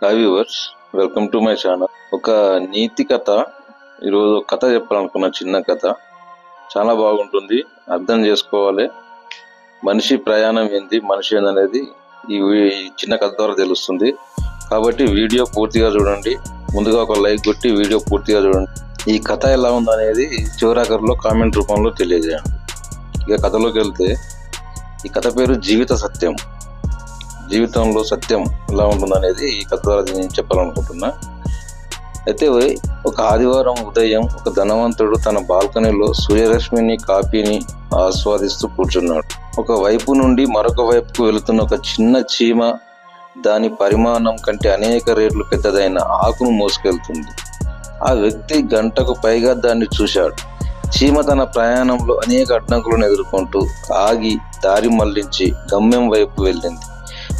Hi viewers welcome to my channel ఒక నీతి కథ ఈరోజు కథ చెప్పాలనుకున్న చిన్న కథ. చాలా బాగుంటుంది అర్థం చేసుకోవాలి. మనిషి ప్రయాణం ఏంది మనిషి ఏందనేది ఈ చిన్న కథ ద్వారా తెలుస్తుంది. కాబట్టి వీడియో పూర్తిగా చూడండి. ముందుగా ఒక లైక్ కొట్టి వీడియో పూర్తిగా చూడండి. ఈ కథ ఎలా ఉందనేది చివరాఖరిలో కామెంట్ రూపంలో తెలియజేయండి. ఇక కథలోకి వెళ్తే ఈ కథ పేరు జీవిత సత్యం. జీవితంలో సత్యం ఎలా ఉంటుందనేది ఈ కథ ద్వారా నేను చెప్పాలనుకుంటున్నా. అయితే ఒక ఆదివారం ఉదయం ఒక ధనవంతుడు తన బాల్కనీలో సూర్యరశ్మిని కాఫీని ఆస్వాదిస్తూ కూర్చున్నాడు. ఒక వైపు నుండి మరొక వైపుకు వెళుతున్న ఒక చిన్న చీమ దాని పరిమాణం కంటే అనేక రేట్లు పెద్దదైన ఆకును మోసుకెళ్తుంది. ఆ వ్యక్తి గంటకు పైగా దాన్ని చూశాడు. చీమ తన ప్రయాణంలో అనేక అడ్డంకులను ఎదుర్కొంటూ ఆగి దారి మళ్ళించి గమ్యం వైపు వెళ్ళింది.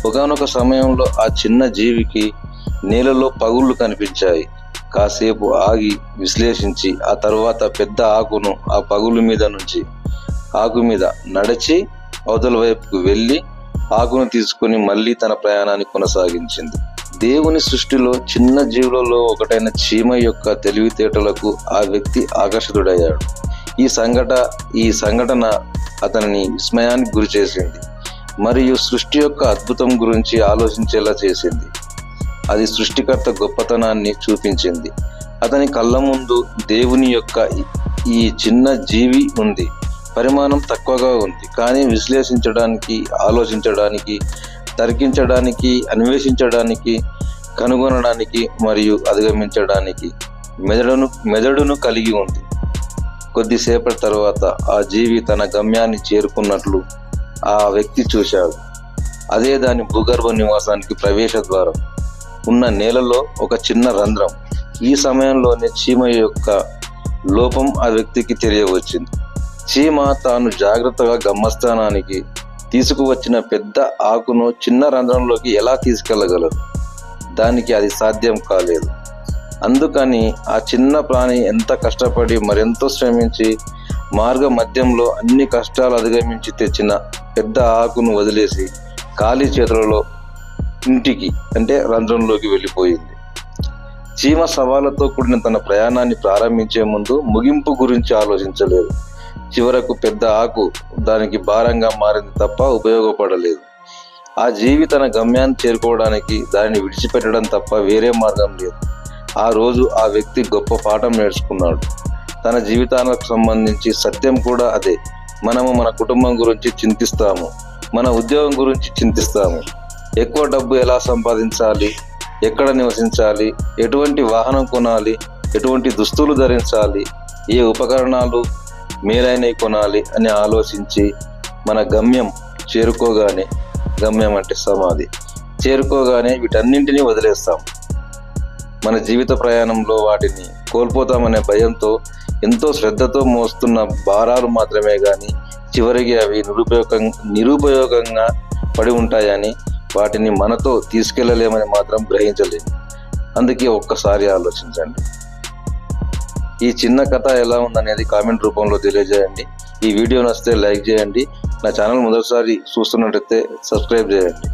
ఒకనొక సమయంలో ఆ చిన్న జీవికి నీళ్ళలో పగుళ్ళు కనిపించాయి. కాసేపు ఆగి విశ్లేషించి ఆ తర్వాత పెద్ద ఆకును ఆ పగులు మీద నుంచి ఆకు మీద నడిచి అవతల వైపుకు వెళ్ళి ఆకును తీసుకుని మళ్ళీ తన ప్రయాణాన్ని కొనసాగించింది. దేవుని సృష్టిలో చిన్న జీవులలో ఒకటైన చీమ యొక్క తెలివితేటలకు ఆ వ్యక్తి ఆకర్షితుడయ్యాడు. ఈ సంఘట ఈ సంఘటన అతనిని విస్మయానికి గురి చేసింది. మరియు సృష్టి యొక్క అద్భుతం గురించి ఆలోచించేలా చేసింది. అది సృష్టికర్త గొప్పతనాన్ని చూపించింది. అతని కళ్ళ ముందు దేవుని యొక్క ఈ- చిన్న జీవి ఉంది. పరిమాణం తక్కువగా ఉంది. కానీ విశ్లేషించడానికి ఆలోచించడానికి తర్కించడానికి అన్వేషించడానికి కనుగొనడానికి మరియు అధిగమించడానికి మెదడును మెదడును కలిగి ఉంది. కొద్దిసేపటి తర్వాత ఆ జీవి తన గమ్యాన్ని చేరుకున్నట్లు ఆ వ్యక్తి చూశాడు. అదే దాని భూగర్భ నివాసానికి ప్రవేశ ద్వారం. ఉన్న నేలలో ఒక చిన్న రంధ్రం. ఈ సమయంలోనే చీమ యొక్క లోపం ఆ వ్యక్తికి తెలియవచ్చింది. చీమ తాను జాగ్రత్తగా గమ్మస్థానానికి తీసుకువచ్చిన పెద్ద ఆకును చిన్న రంధ్రంలోకి ఎలా తీసుకెళ్ళగలదు? దానికి అది సాధ్యం కాలేదు. అందుకని ఆ చిన్న ప్రాణి ఎంత కష్టపడి మరెంతో శ్రమించి మార్గ మధ్యంలో అన్ని కష్టాలు అధిగమించి తెచ్చిన పెద్ద ఆకును వదిలేసి ఖాళీ చేతులలో ఇంటికి అంటే రంధ్రంలోకి వెళ్ళిపోయింది. చీమ సవాళ్ళతో కూడిన తన ప్రయాణాన్ని ప్రారంభించే ముందు ముగింపు గురించి ఆలోచించలేదు. చివరకు పెద్ద ఆకు దానికి భారంగా మారింది తప్ప ఉపయోగపడలేదు. ఆ జీవి తన గమ్యాన్ని చేరుకోవడానికి దానిని విడిచిపెట్టడం తప్ప వేరే మార్గం లేదు. ఆ రోజు ఆ వ్యక్తి గొప్ప పాఠం నేర్చుకున్నాడు. తన జీవితాలకు సంబంధించి సత్యం కూడా అదే. మనము మన కుటుంబం గురించి చింతిస్తాము. మన ఉద్యోగం గురించి చింతిస్తాము. ఎక్కువ డబ్బు ఎలా సంపాదించాలి? ఎక్కడ నివసించాలి? ఎటువంటి వాహనం కొనాలి? ఎటువంటి దుస్తులు ధరించాలి? ఏ ఉపకరణాలు మేలైనవి కొనాలి అని ఆలోచించి మన గమ్యం చేరుకోగానే గమ్యం అంటే సమాధి. చేరుకోగానే వీటన్నింటినీ వదిలేస్తాం. మన జీవిత ప్రయాణంలో వాటిని కోల్పోతామనే భయంతో ఎంతో శ్రద్ధతో మోస్తున్న భారాలు మాత్రమే కానీ చివరికి అవి నిరుపయోగం నిరుపయోగంగా పడి ఉంటాయని వాటిని మనతో తీసుకెళ్ళలేమని మాత్రం గ్రహించలేము. అందుకే ఒక్కసారి ఆలోచించండి. ఈ చిన్న కథ ఎలా ఉందనేది కామెంట్ రూపంలో తెలియజేయండి. ఈ వీడియో నచ్చితే లైక్ చేయండి. నా ఛానల్ మొదటిసారి చూస్తున్నట్టయితే సబ్స్క్రైబ్ చేయండి.